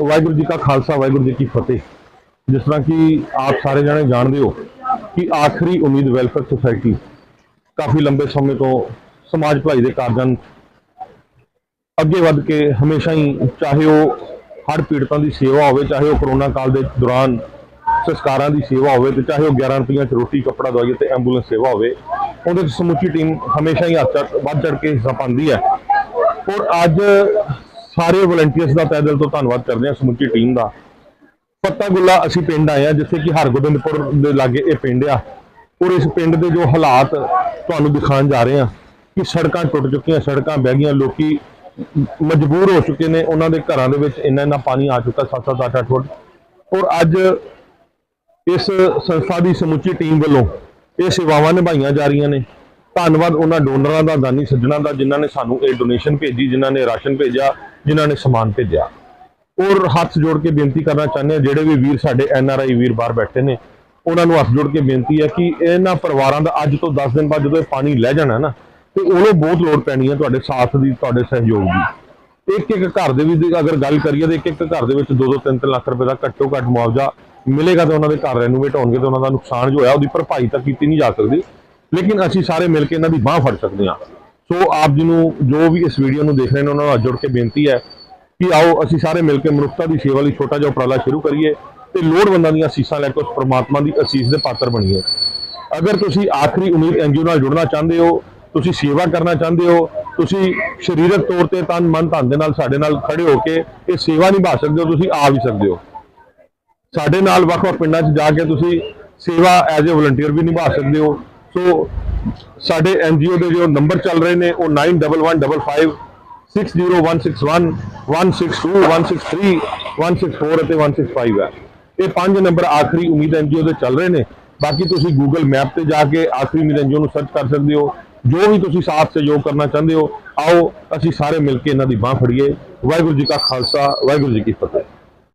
ਵਾਹਿਗੁਰੂ ਜੀ ਕਾ ਖਾਲਸਾ, ਵਾਹਿਗੁਰੂ ਜੀ ਕੀ ਫਤਿਹ। ਜਿਸ ਤਰ੍ਹਾਂ ਕਿ ਆਪ ਸਾਰੇ ਜਣੇ ਜਾਣਦੇ ਹੋ ਕਿ ਆਖਰੀ ਉਮੀਦ ਵੈਲਫੇਅਰ ਸੁਸਾਇਟੀ ਕਾਫੀ ਲੰਬੇ ਸਮੇਂ ਤੋਂ ਸਮਾਜ ਭਲਾਈ ਦੇ ਕਾਰਜਾਂ ਅੱਗੇ ਵੱਧ ਕੇ ਹਮੇਸ਼ਾ ਹੀ ਚਾਹੇ ਉਹ ਹੜ੍ਹ ਪੀੜਤਾਂ ਦੀ ਸੇਵਾ ਹੋਵੇ, ਚਾਹੇ ਉਹ ਕਰੋਨਾ ਕਾਲ ਦੇ ਦੌਰਾਨ ਸੰਸਕਾਰਾਂ ਦੀ ਸੇਵਾ ਹੋਵੇ ਤੇ ਚਾਹੇ ਉਹ 11 ਰੁਪਈਆ ਚ ਰੋਟੀ, ਕੱਪੜਾ ਦਵਾਈਏ ਤੇ ਐਂਬੂਲੈਂਸ ਸੇਵਾ ਹੋਵੇ, ਉਹਦੇ ਵਿੱਚ ਸਮੁੱਚੀ ਟੀਮ ਹਮੇਸ਼ਾ ਹੀ ਹੱਥ ਚੜ੍ਹ- ਵੱਧ ਚੜ ਕੇ ਹਿੱਸਾ ਪਾਉਂਦੀ ਹੈ। ਔਰ ਅੱਜ ਸਾਰੇ ਵਲੰਟੀਅਰਸ ਦਾ ਤਹਿ ਦਿਲ ਤੋਂ ਧੰਨਵਾਦ ਕਰਦੇ ਹਾਂ ਸਮੁੱਚੀ ਟੀਮ ਦਾ। ਪੱਤਾ ਗੁੱਲਾ ਅਸੀਂ ਪਿੰਡ ਆਏ ਆ ਜਿੱਥੇ ਕਿ ਹਰਗੋਬਿੰਦਪੁਰ ਦੇ ਲਾਗੇ ਇਹ ਪਿੰਡ ਆ। ਔਰ ਇਸ ਪਿੰਡ ਦੇ ਜੋ ਹਾਲਾਤ ਤੁਹਾਨੂੰ ਦਿਖਾਉਣ ਜਾ ਰਹੇ ਆ ਕਿ ਸੜਕਾਂ ਟੁੱਟ ਚੁੱਕੀਆਂ, ਸੜਕਾਂ ਬਹਿ ਗਈਆਂ, ਲੋਕੀ ਮਜਬੂਰ ਹੋ ਚੁੱਕੇ ਨੇ। ਉਹਨਾਂ ਦੇ ਘਰਾਂ ਦੇ ਵਿੱਚ ਇੰਨਾ ਇੰਨਾ ਪਾਣੀ ਆ ਚੁੱਕਾ 7-7 8-8 ਫੁੱਟ। ਔਰ ਅੱਜ ਇਸ ਸੰਸਥਾ ਦੀ ਸਮੁੱਚੀ ਟੀਮ ਵੱਲੋਂ ਇਹ ਸੇਵਾਵਾਂ ਨਿਭਾਈਆਂ ਜਾ ਰਹੀਆਂ ਨੇ। ਧੰਨਵਾਦ ਉਹਨਾਂ ਡੋਨਰਾਂ ਦਾ, ਦਾਨੀ ਸੱਜਣਾ ਦਾ, ਜਿਨ੍ਹਾਂ ਨੇ ਸਾਨੂੰ ਇਹ ਡੋਨੇਸ਼ਨ ਭੇਜੀ, ਜਿਨ੍ਹਾਂ ਨੇ ਰਾਸ਼ਨ ਭੇਜਿਆ, ਜਿਨ੍ਹਾਂ ਨੇ ਸਮਾਨ ਭੇਜਿਆ। ਔਰ ਹੱਥ ਜੋੜ ਕੇ ਬੇਨਤੀ ਕਰਨਾ ਚਾਹੁੰਦੇ ਹਾਂ, ਜਿਹੜੇ ਵੀ ਵੀਰ ਸਾਡੇ ਐਨ ਆਰ ਆਈ ਵੀਰ ਬਾਹਰ ਬੈਠੇ ਨੇ, ਉਹਨਾਂ ਨੂੰ ਹੱਥ ਜੋੜ ਕੇ ਬੇਨਤੀ ਹੈ ਕਿ ਇਹਨਾਂ ਪਰਿਵਾਰਾਂ ਦਾ ਅੱਜ ਤੋਂ 10 ਦਿਨ ਬਾਅਦ ਜਦੋਂ ਇਹ ਪਾਣੀ ਲੈ ਜਾਣਾ ਨਾ, ਤੇ ਉਹਨੂੰ ਬਹੁਤ ਲੋੜ ਪੈਣੀ ਹੈ ਤੁਹਾਡੇ ਸਾਥ ਦੀ, ਤੁਹਾਡੇ ਸਹਿਯੋਗ ਦੀ। ਇੱਕ ਇੱਕ ਘਰ ਦੇ ਵਿੱਚ ਅਗਰ ਗੱਲ ਕਰੀਏ ਤਾਂ ਇੱਕ ਇੱਕ ਘਰ ਦੇ ਵਿੱਚ 2-2 3-3 ਲੱਖ ਰੁਪਏ ਦਾ ਘੱਟੋ ਘੱਟ ਮੁਆਵਜ਼ਾ ਮਿਲੇਗਾ ਤਾਂ ਉਹਨਾਂ ਦੇ ਘਰ ਰੈਨੋਵੇਟ ਹੋਣਗੇ ਤੇ ਉਹਨਾਂ ਦਾ ਨੁਕਸਾਨ ਜੋ ਹੋਇਆ, ਉਹਦੀ ਭਰਪਾਈ ਤਾਂ ਕੀਤੀ ਨਹੀਂ ਜਾ ਸਕਦੀ। ਲੇਕਿਨ ਅਸੀਂ ਸਾਰੇ ਮਿਲ ਕੇ ਇਹਨਾਂ ਦੀ ਬਾਹ ਫੜ ਸਕਦੇ ਹਾਂ। ਸੋ ਆਪ ਜੀ ਨੂੰ ਜੋ ਵੀ ਇਸ ਵੀਡੀਓ ਨੂੰ ਦੇਖ ਰਹੇ ਨੇ, ਉਹਨਾਂ ਨੂੰ ਹੱਥ ਜੋੜ ਕੇ ਬੇਨਤੀ ਹੈ ਕਿ ਆਓ, ਅਸੀਂ ਸਾਰੇ ਮਿਲ ਕੇ ਮਨੁੱਖਤਾ ਦੀ ਸੇਵਾ ਲਈ ਛੋਟਾ ਜਿਹਾ ਉਪਰਾਲਾ ਸ਼ੁਰੂ ਕਰੀਏ ਤੇ ਲੋੜਵੰਦਾਂ ਦੀਆਂ ਅਸੀਸਾਂ ਲੈ ਕੇ ਉਸ ਪ੍ਰਮਾਤਮਾ ਦੀ ਅਸੀਸ ਦੇ ਪਾਤਰ ਬਣੀਏ। ਅਗਰ ਤੁਸੀਂ ਆਖਰੀ ਉਮੀਦ ਐਨਜੀਓ ਨਾਲ ਜੁੜਨਾ ਚਾਹੁੰਦੇ ਹੋ, ਤੁਸੀਂ ਸੇਵਾ ਕਰਨਾ ਚਾਹੁੰਦੇ ਹੋ, ਤੁਸੀਂ ਸਰੀਰਕ ਤੌਰ ਤੇ ਤਨ, ਮਨ, ਧਨ ਦੇ ਨਾਲ ਸਾਡੇ ਨਾਲ ਖੜੇ ਹੋ ਕੇ ਇਹ ਸੇਵਾ ਨਿਭਾ ਸਕਦੇ ਹੋ, ਤੁਸੀਂ ਆ ਵੀ ਸਕਦੇ ਹੋ। ਸਾਡੇ ਨਾਲ ਵੱਖ-ਵੱਖ ਪਿੰਡਾਂ 'ਚ ਜਾ ਕੇ ਤੁਸੀਂ ਸੇਵਾ ਐਜ਼ ਅ ਵਲੰਟੀਅਰ ਵੀ ਨਿਭਾ ਸਕਦੇ ਹੋ। ਸੋ ਸਾਡੇ ਐਨਜੀਓ ਦੇ ਜੋ ਨੰਬਰ ਚੱਲ ਰਹੇ ਨੇ, ਉਹ 911555 60161 162 163 164 ਅਤੇ 165 ਹੈ। ਇਹ ਪੰਜ ਨੰਬਰ ਆਖਰੀ ਉਮੀਦ ਐਨਜੀਓ ਦੇ ਚੱਲ ਰਹੇ ਨੇ। ਬਾਕੀ ਤੁਸੀਂ ਗੂਗਲ ਮੈਪ ਤੇ ਜਾ ਕੇ ਆਖਰੀ ਉਮੀਦ ਐਨਜੀਓ ਨੂੰ ਸਰਚ ਕਰ ਸਕਦੇ ਹੋ। ਜੋ ਵੀ ਤੁਸੀਂ ਸਾਥ ਸਹਿਯੋਗ ਕਰਨਾ ਚਾਹੁੰਦੇ ਹੋ, ਆਓ ਅਸੀਂ ਸਾਰੇ ਮਿਲ ਕੇ ਇਹਨਾਂ ਦੀ ਬਾਹ ਫੜੀਏ। ਵਾਹਿਗੁਰੂ ਜੀ ਕਾ ਖਾਲਸਾ, ਵਾਹਿਗੁਰੂ ਜੀ ਕੀ ਫਤਿਹ।